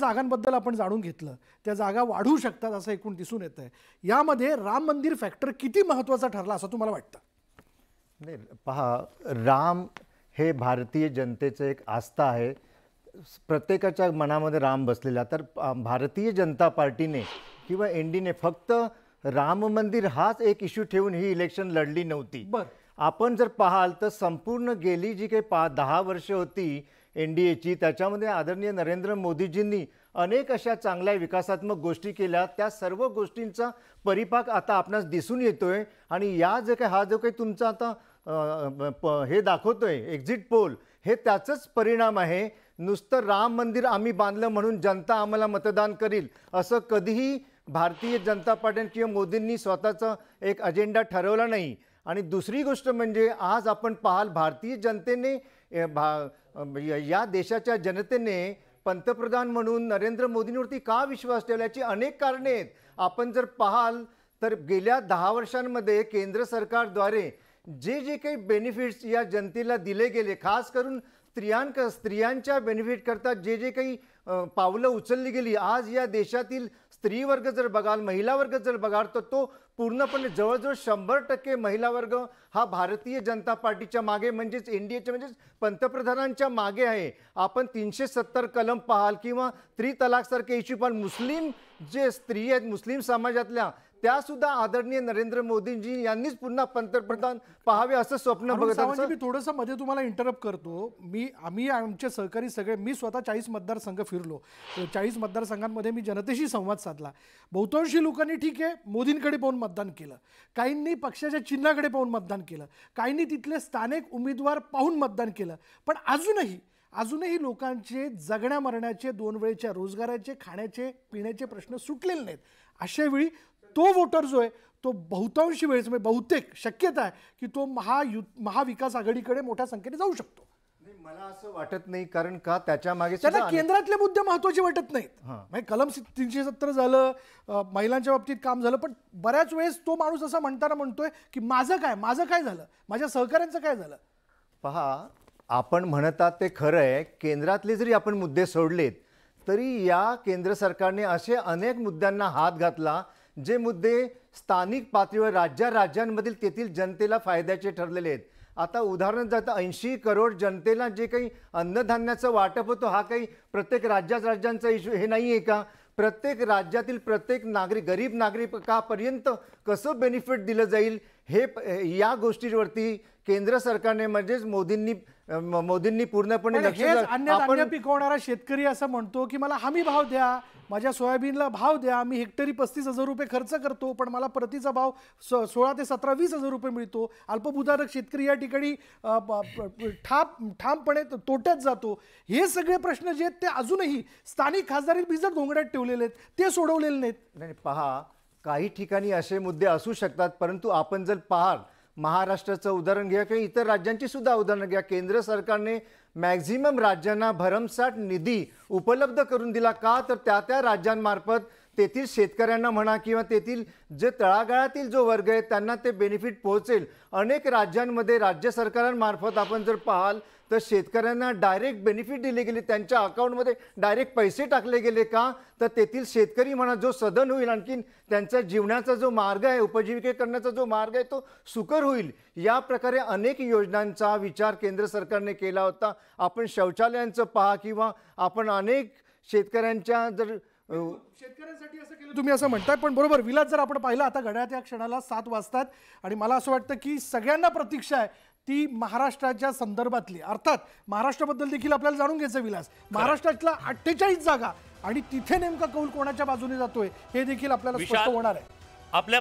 जागांबद्दल आपण जाणून घेतलं. त्या जागा वाढू शकतात असं एकूण दिसून येत आहे यामध्ये राम मंदिर फॅक्टर किती महत्त्वाचा ठरला असं तुम्हाला वाटतं? नाही पहा राम हे भारतीय जनतेचं एक आस्था आहे. प्रत्येकाच्या मनामध्ये राम बसलेला. तर भारतीय जनता पार्टीने किंवा एन डीने फक्त राम मंदिर हाच एक इश्यू ठेवून ही इलेक्शन लढली नव्हती. आपण जर पाहाल तर संपूर्ण गेली जी काही पा दहा वर्ष होती एन डी एची. त्याच्यामध्ये आदरणीय नरेंद्र मोदीजींनी अनेक अशा चांगल्या विकासात्मक गोष्टी केल्या. त्या सर्व गोष्टींचा परिपाक आता आपणास दिसून येतोय. आणि या जे काही हा जो काही तुमचा आता प- हे दाखवतोय एक्झिट पोल हे त्याचंच परिणाम आहे. नुसतं राम मंदिर आम्ही बांधलं म्हणून जनता आम्हाला मतदान करील असं कधीही भारतीय जनता पार्टी किंवा मोदींनी स्वतःचा एक अजेंडा ठरवला नाही. आणि दुसरी गोष्ट म्हणजे आज आपण पाहाल भारतीय जनतेने भा- या- देशाच्या जनतेने पंतप्रधान म्हणून नरेंद्र मोदींवरती का विश्वास ठेवल्याची अनेक कारणे आहेत. आपण जर पाहाल तर गेल्या दहा वर्षांमध्ये केंद्र सरकारद्वारे जे जे काही बेनिफिट्स या जनतेला दिले गेले खास करून स्त्रियांक स्त्रियांच्या बेनिफिट करता जे जे काही पावलं उचलली गेली आज या देशातील स्त्री वर्ग जर बघाल महिला वर्ग जर बघाल तर तो पूर्णपणे जवळजवळ शंभर टक्के महिला वर्ग हा भारतीय जनता पार्टीच्या मागे म्हणजेच एन डी एच्या म्हणजेच पंतप्रधानांच्या मागे आहे. आपण तीनशे सत्तर कलम पाहाल किंवा त्रितलाकसारखे इश्यू पाहाल. मुस्लिम जे स्त्री आहेत मुस्लिम समाजातल्या त्या सुद्धा आदरणीय नरेंद्र मोदींजी यांनीच पुन्हा पंतप्रधान पाहावे असं स्वप्न अरुण बघत सावंतजी, आहेत मी थोडंसं मध्ये तुम्हाला इंटरप्ट करतो. मी आम्ही आमचे सहकारी सगळे मी स्वतः चाळीस मतदारसंघ फिरलो. चाळीस मतदारसंघांमध्ये मी जनतेशी संवाद साधला. बहुतांशी लोकांनी ठीक आहे मोदींकडे पाहून मतदान केलं. काहींनी पक्षाच्या चिन्हाकडे पाहून मतदान केलं. काहींनी तिथले स्थानिक उमेदवार पाहून मतदान केलं. पण अजूनही अजूनही लोकांचे जगण्या मरण्याचे दोन वेळच्या रोजगाराचे खाण्याचे पिण्याचे प्रश्न सुटलेले नाहीत. अशा वेळी तो वोटर जो आहे तो बहुतांशी वेळेस म्हणजे बहुतेक शक्यता आहे की तो महायु महाविकास आघाडीकडे मोठ्या संख्येने जाऊ शकतो. नाही, मला असं वाटत नाही कारण का त्याच्यामागे त्यांना अनेक- केंद्रातले मुद्दे महत्त्वाचे वाटत नाहीत. म्हणजे कलम तीनशे सत्तर झालं महिलांच्या बाबतीत काम झालं पण बऱ्याच वेळेस तो माणूस असा म्हणताना म्हणतोय की माझं काय माझं काय झालं? माझ्या सहकाऱ्यांचं काय झालं? पहा आपण म्हणतात ते खरं आहे केंद्रातले जरी आपण मुद्दे सोडलेत तरी या केंद्र सरकारने असे अनेक मुद्द्यांना हात घातला जे मुद्दे स्थानिक पातळीवर राज्या राज्यांमधील तेथील जनतेला फायद्याचे ठरलेले आहेत. आता उदाहरण जातं ऐंशी करोड जनतेला जे काही अन्नधान्याचं वाटप होतं हा काही प्रत्येक राज्यात राज्यांचा इश्यू हे नाही आहे का? प्रत्येक राज्यातील प्रत्येक नागरिक गरीब नागरिकापर्यंत कसं बेनिफिट दिलं जाईल? हे या गोष्टीवरती केंद्र सरकारने म्हणजेच मोदींनी मोदींनी पूर्णपणे पण लक्ष पिकवणारा शेतकरी असं म्हणतो की मला हमी भाव द्या माझ्या सोयाबीनला भाव द्या मी हेक्टरी पस्तीस हजार रुपये खर्च करतो पण मला प्रतीचा भाव स- सोळा ते सतरा वीस हजार रुपये मिळतो. अल्पभूधारक शेतकरी या ठिकाणी ठाप ठामपणे तोट्यात जातो. हे सगळे प्रश्न जे आहेत ते अजूनही स्थानिक खासदारी भिजत घोंगड्यात ठेवलेले आहेत. ते सोडवलेले नाहीत. नाही पहा काही ठिकाणी असे मुद्दे असू शकतात परंतु आपण जर पाहाल महाराष्ट्राचं उदाहरण घ्या किंवा इतर राज्यांची सुद्धा उदाहरणं घ्या. केंद्र सरकारने मॅक्झिमम राज्यांना भरमसाठ निधी उपलब्ध करून दिला का? तर त्या त्या राज्यांमार्फत तेथील शेतकऱ्यांना म्हणा किंवा तेथील जे तळागाळातील जो वर्ग आहे त्यांना ते बेनिफिट पोहोचेल. अनेक राज्यांमध्ये राज्य सरकारांमार्फत आपण जर पाहाल तर शेतकऱ्यांना डायरेक्ट बेनिफिट दिले गेले. त्यांच्या अकाउंटमध्ये डायरेक्ट पैसे टाकले गेले का? तर तेथील शेतकरी म्हणा जो सदन होईल आणखीन त्यांचा जीवनाचा जो मार्ग आहे उपजीविके करण्याचा जो मार्ग आहे तो सुकर होईल. या प्रकारे अनेक योजनांचा विचार केंद्र सरकारने केला होता. आपण शौचालयांचं पहा किंवा आपण अनेक शेतकऱ्यांच्या जर शेतकऱ्यांसाठी असं केलं तुम्ही असं म्हणताय पण बरोबर विलास जर आपण पाहिलं आता घड्याळात या क्षणाला सात वाजतात आणि मला असं वाटतं की सगळ्यांना प्रतीक्षा आहे ती महाराष्ट्राच्या संदर्भातली. अर्थात महाराष्ट्राबद्दल देखील आपल्याला जाणून घ्यायचं विलास. महाराष्ट्रातला अठ्ठेचाळीस जागा आणि तिथे नेमका कौल कोणाच्या बाजूने जातोय हे देखील आपल्याला स्पष्ट होणार आहे. आपल्या